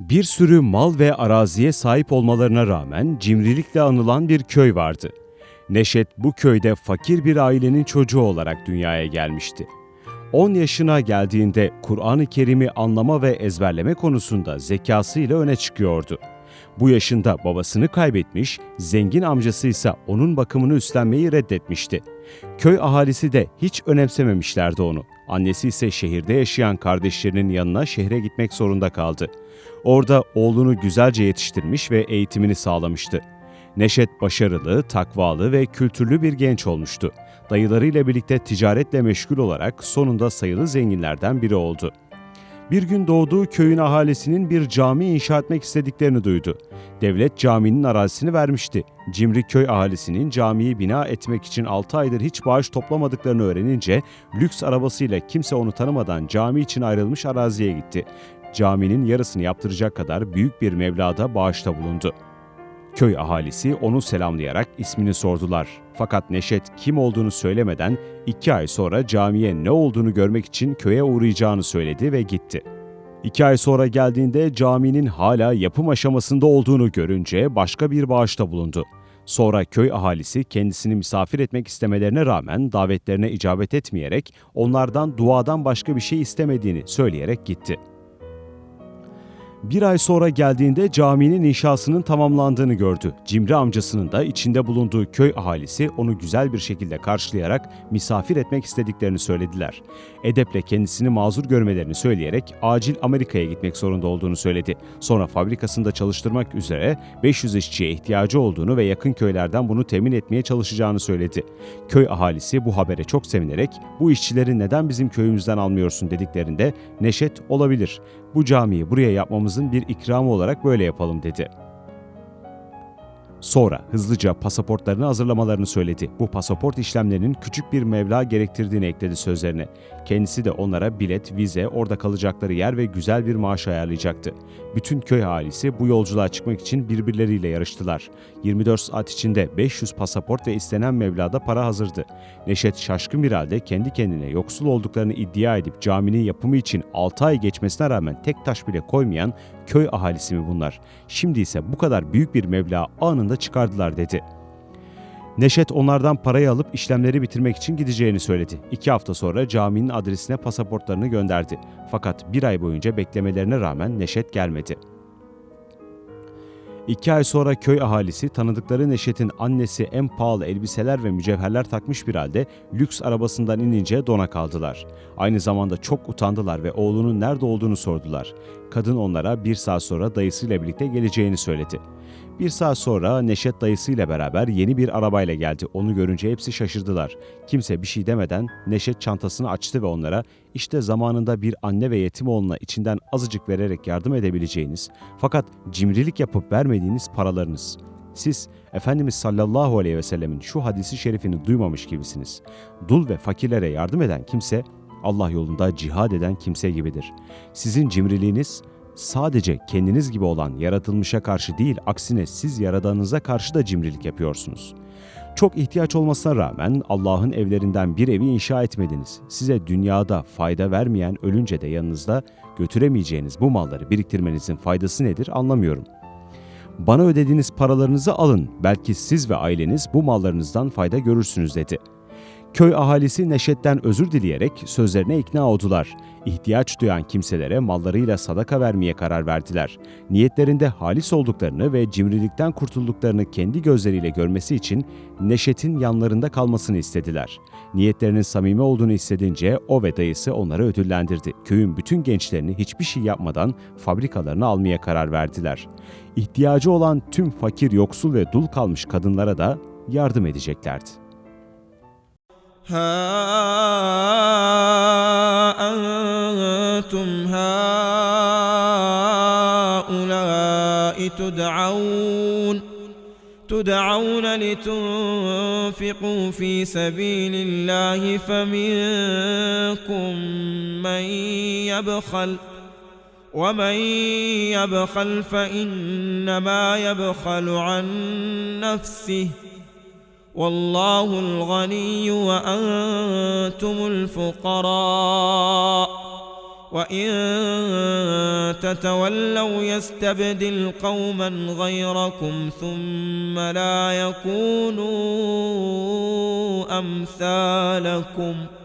Bir sürü mal ve araziye sahip olmalarına rağmen cimrilikle anılan bir köy vardı. Neşet bu köyde fakir bir ailenin çocuğu olarak dünyaya gelmişti. 10 yaşına geldiğinde Kur'an-ı Kerim'i anlama ve ezberleme konusunda zekasıyla öne çıkıyordu. Bu yaşında babasını kaybetmiş, zengin amcası ise onun bakımını üstlenmeyi reddetmişti. Köy ahalisi de hiç önemsememişlerdi onu. Annesi ise şehirde yaşayan kardeşlerinin yanına şehre gitmek zorunda kaldı. Orada oğlunu güzelce yetiştirmiş ve eğitimini sağlamıştı. Neşet başarılı, takvalı ve kültürlü bir genç olmuştu. Dayılarıyla birlikte ticaretle meşgul olarak sonunda sayılı zenginlerden biri oldu. Bir gün doğduğu köyün ahalisinin bir cami inşa etmek istediklerini duydu. Devlet caminin arazisini vermişti. Cimri köy ahalisinin camiyi bina etmek için 6 aydır hiç bağış toplamadıklarını öğrenince lüks arabasıyla kimse onu tanımadan cami için ayrılmış araziye gitti. Caminin yarısını yaptıracak kadar büyük bir meblağda bağışta bulundu. Köy ahalisi onu selamlayarak ismini sordular. Fakat Neşet kim olduğunu söylemeden iki ay sonra camiye ne olduğunu görmek için köye uğrayacağını söyledi ve gitti. İki ay sonra geldiğinde caminin hala yapım aşamasında olduğunu görünce başka bir bağışta bulundu. Sonra köy ahalisi kendisini misafir etmek istemelerine rağmen davetlerine icabet etmeyerek onlardan duadan başka bir şey istemediğini söyleyerek gitti. Bir ay sonra geldiğinde caminin inşasının tamamlandığını gördü. Cimri amcasının da içinde bulunduğu köy ahalisi onu güzel bir şekilde karşılayarak misafir etmek istediklerini söylediler. Edeple kendisini mazur görmelerini söyleyerek acil Amerika'ya gitmek zorunda olduğunu söyledi. Sonra fabrikasında çalıştırmak üzere 500 işçiye ihtiyacı olduğunu ve yakın köylerden bunu temin etmeye çalışacağını söyledi. Köy ahalisi bu habere çok sevinerek bu işçileri neden bizim köyümüzden almıyorsun dediklerinde Neşet olabilir. Bu camiyi buraya yapmamızın bir ikramı olarak böyle yapalım dedi. Sonra hızlıca pasaportlarını hazırlamalarını söyledi. Bu pasaport işlemlerinin küçük bir meblağ gerektirdiğini ekledi sözlerine. Kendisi de onlara bilet, vize, orada kalacakları yer ve güzel bir maaş ayarlayacaktı. Bütün köy ailesi bu yolculuğa çıkmak için birbirleriyle yarıştılar. 24 saat içinde 500 pasaport ve istenen meblağda para hazırdı. Neşet şaşkın bir halde kendi kendine yoksul olduklarını iddia edip caminin yapımı için 6 ay geçmesine rağmen tek taş bile koymayan köy ahalisi mi bunlar? Şimdi ise bu kadar büyük bir meblağ anında çıkardılar dedi. Neşet onlardan parayı alıp işlemleri bitirmek için gideceğini söyledi. İki hafta sonra caminin adresine pasaportlarını gönderdi. Fakat bir ay boyunca beklemelerine rağmen Neşet gelmedi. İki ay sonra köy ahalisi tanıdıkları Neşet'in annesi en pahalı elbiseler ve mücevherler takmış bir halde lüks arabasından inince dona kaldılar. Aynı zamanda çok utandılar ve oğlunun nerede olduğunu sordular. Kadın onlara bir saat sonra dayısıyla birlikte geleceğini söyledi. Bir saat sonra Neşet dayısıyla beraber yeni bir arabayla geldi. Onu görünce hepsi şaşırdılar. Kimse bir şey demeden Neşet çantasını açtı ve onlara işte zamanında bir anne ve yetim oğluna içinden azıcık vererek yardım edebileceğiniz fakat cimrilik yapıp vermediğiniz paralarınız. Siz Efendimiz sallallahu aleyhi ve sellemin şu hadisi şerifini duymamış gibisiniz. Dul ve fakirlere yardım eden kimse Allah yolunda cihad eden kimse gibidir. Sizin cimriliğiniz sadece kendiniz gibi olan yaratılmışa karşı değil, aksine siz yaradanınıza karşı da cimrilik yapıyorsunuz. Çok ihtiyaç olmasına rağmen Allah'ın evlerinden bir evi inşa etmediniz. Size dünyada fayda vermeyen ölünce de yanınızda götüremeyeceğiniz bu malları biriktirmenizin faydası nedir anlamıyorum. Bana ödediğiniz paralarınızı alın. Belki siz ve aileniz bu mallarınızdan fayda görürsünüz dedi.'' Köy ahalisi Neşet'ten özür dileyerek sözlerine ikna oldular. İhtiyaç duyan kimselere mallarıyla sadaka vermeye karar verdiler. Niyetlerinde halis olduklarını ve cimrilikten kurtulduklarını kendi gözleriyle görmesi için Neşet'in yanlarında kalmasını istediler. Niyetlerinin samimi olduğunu hissedince o ve dayısı onları ödüllendirdi. Köyün bütün gençlerini hiçbir şey yapmadan fabrikalarını almaya karar verdiler. İhtiyacı olan tüm fakir, yoksul ve dul kalmış kadınlara da yardım edeceklerdi. ها أنتم هؤلاء تدعون تدعون لتنفقوا في سبيل الله فمنكم من يبخل ومن يبخل فإنما يبخل عن نفسه. والله الغني وأنتم الفقراء. وإن تتولوا يستبدل قوما غيركم ثم لا يكونوا أمثالكم ۖ.